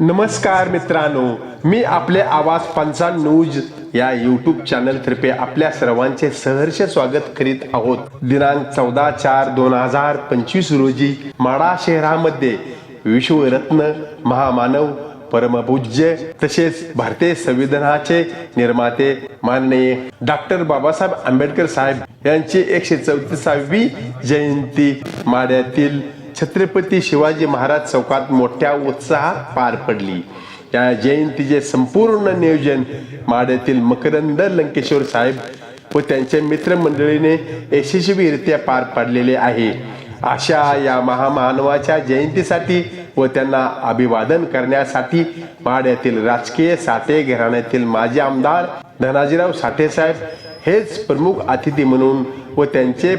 नमस्कार मित्रांनो मी आपले आवाज पंचा न्यूज या यूट्यूब चॅनलतर्फे आपल्या सर्वांचे सहर्ष स्वागत करीत आहोत. दिनांक चौदा चार दोन हजार पंचवीस रोजी माडा शहरामध्ये विश्वरत्न महामानव परमपूज्य तसेच भारतीय संविधानाचे निर्माते माननीय डॉक्टर बाबासाहेब आंबेडकर साहेब यांची एकशे चौतीसावी जयंती माड्यातील छत्रपती शिवाजी महाराज चौकात मोठ्या उत्साहात पार पडली. या जयंतीचे संपूर्ण नियोजन माड्यातील मकरंद लंकेश्वर साहेब व त्यांच्या मित्रमंडळीने यशस्वीरित्या पार पाडलेले आहे. अशा या महामानवाच्या जयंतीसाठी व त्यांना अभिवादन करण्यासाठी माड्यातील राजकीय साठे घराण्यातील माजी आमदार धनाजीराव साठे साहेब हेच प्रमुख अतिथी म्हणून व त्यांचे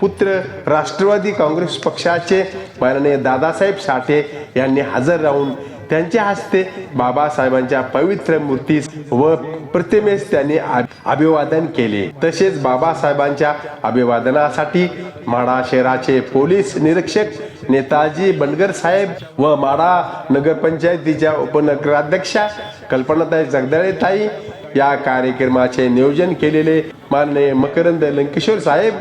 पुत्र राष्ट्रवादी काँग्रेस पक्षाचे माननीय दादासाहेब साठे यांनी हजर राहून त्यांच्या हस्ते बाबासाहेबांच्या पवित्र मूर्तीस व प्रतिमेस त्यांनी अभिवादन केले. तसेच बाबासाहेबांच्या अभिवादनासाठी माडा शहराचे पोलीस निरीक्षक नेताजी बंडगर साहेब व माडा नगरपंचायतीच्या उपनगराध्यक्षा कल्पनाताई जगदळेताई या कार्यक्रमाचे नियोजन केलेले माननीय मकरंद लंकेश्वर साहेब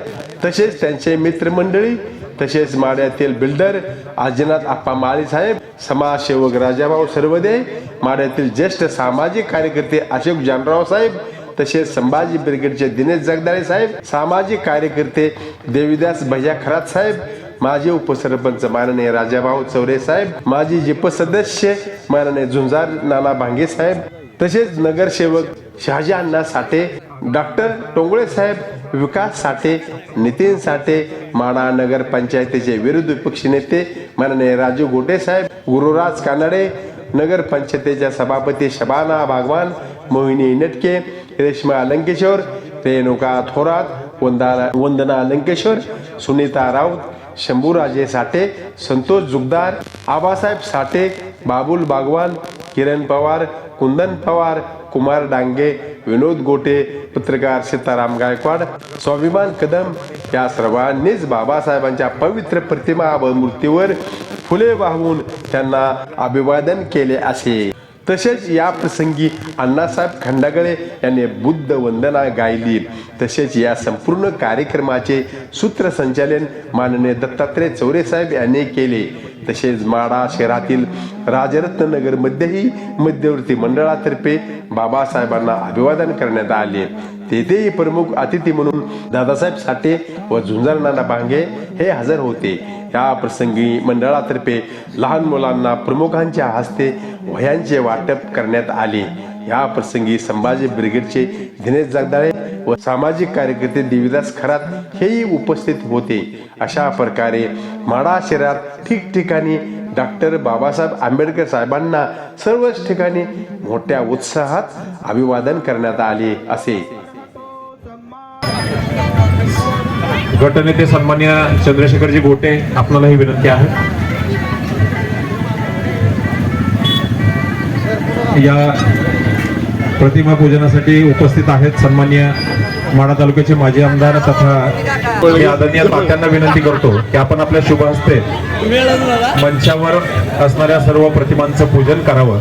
तसेच त्यांचे मित्रमंडळी तसेच माड्यातील बिल्डर आजीनाथ आप्पा माळी साहेब समाजसेवक राजाभाऊ सर्वदे माड्यातील ज्येष्ठ सामाजिक कार्यकर्ते अशोक जानराव साहेब तसेच संभाजी ब्रिगेडचे दिनेश जगदाळे साहेब सामाजिक कार्यकर्ते देवीदास भैया खरात साहेब माजी उपसरपंच माननीय राजाभाऊ चौरे साहेब माजी जिप सदस्य माननीय झुंजार नाना भांगे साहेब तसेच नगरसेवक शहाजी अण्णा साठे डॉक्टर टोंगळे साहेब विकास साठे नितीन साठे माडा नगर पंचायतीचे विरुद्ध विपक्ष नेते माननीय राजू गोटे साहेब गुरुराज कानडे नगर पंचायतीच्या सभापती शबाना भागवान मोहिनी नटके रेश्मा लंकेश्वर रेणुका थोरात वंदा वंदना लंकेश्वर सुनीता राऊत शंभूराजे साठे संतोष जुगदार आबासाहेब साठे बाबुल बागवान किरण पवार कुंदन पवार कुमार डांगे विनोद गोटे पत्रकार सीताराम गायकवाड स्वाभिमान कदम या सर्वांनीच बाबासाहेबांच्या पवित्र प्रतिमा व मूर्तीवर फुले वाहून त्यांना अभिवादन केले असे तसेच या प्रसंगी अण्णासाहेब खंडागळे यांनी बुद्ध वंदना गायली तसेच या संपूर्ण कार्यक्रमाचे सूत्रसंचालन माननीय दत्तात्रय चौरे साहेब यांनी केले तसेच माडा शहरातील राजरत्ननगरमध्येही मध्येही मध्यवर्ती मंडळातर्फे बाबासाहेबांना अभिवादन करण्यात आले. तेथेही प्रमुख अतिथी म्हणून दादासाहेब साठे व झुंजार नाना भांगे हे हजर होते. या प्रसंगी मंडळातर्फे लहान मुलांना प्रमुखांच्या हस्ते वह्यांचे वाटप करण्यात आले. या प्रसंगी संभाजी ब्रिगेडचे दिनेश जगदाळे व सामाजिक कार्यकर्ते देविदास खरात हेही उपस्थित होते. अशा प्रकारे माडा शहरात ठिकठिकाणी डॉक्टर बाबासाहेब आंबेडकर साहेबांना सर्वच ठिकाणी मोठ्या उत्साहात अभिवादन करण्यात आले असे. गटनेते सन्मान्य चंद्रशेखरजी गोटे आपल्याला ही विनंती आहे. या प्रतिमा पूजनासाठी उपस्थित आहेत सन्मान्य माडा तालुक्याचे माजी आमदार तथा आदरणीय तात्यांना विनंती करतो की आपण आपल्या शुभ हस्ते मंचावर असणाऱ्या सर्व प्रतिमांचं पूजन करावं.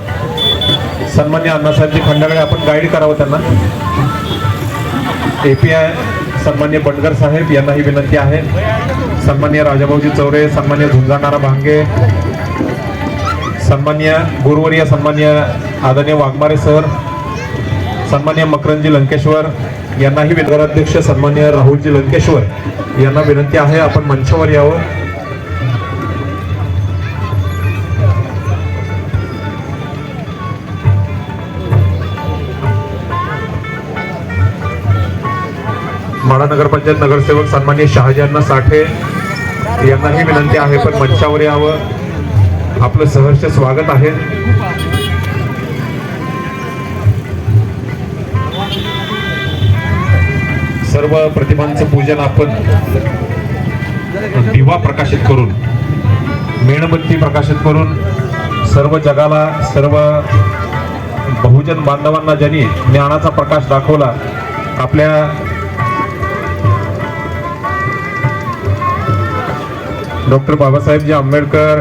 सन्मान्य अण्णासाहेबजी खंडाळे आपण गाईड करावं त्यांना. एपीआय सन्मान्य बंडगर साहेब यांना ही विनंती आहे. सन्मान्य राजाभाऊजी चौरे सन्मान्य झुंजाणारा भांगे सन्मान्य गुरुवर्य सन्मान्य आदरणीय वाघमारे सर सन्मान्य मकरंजी लंकेश्वर यांनाही विद्वाराध्यक्ष सन्मान्य राहुलजी लंकेश्वर यांना विनंती आहे आपण मंचावर यावं. माडा नगरपंचायत नगरसेवक सन्मान्य शहाजीअण्णा साठे यांनाही विनंती आहे पण मंचावर यावं. आपलं सहर्ष स्वागत आहे. सर्व प्रतिमांचं पूजन आपण दिवा प्रकाशित करून मेणबत्ती प्रकाशित करून सर्व जगाला सर्व बहुजन बांधवांना ज्यांनी ज्ञानाचा प्रकाश दाखवला आपल्या डॉक्टर बाबासाहेबजी आंबेडकर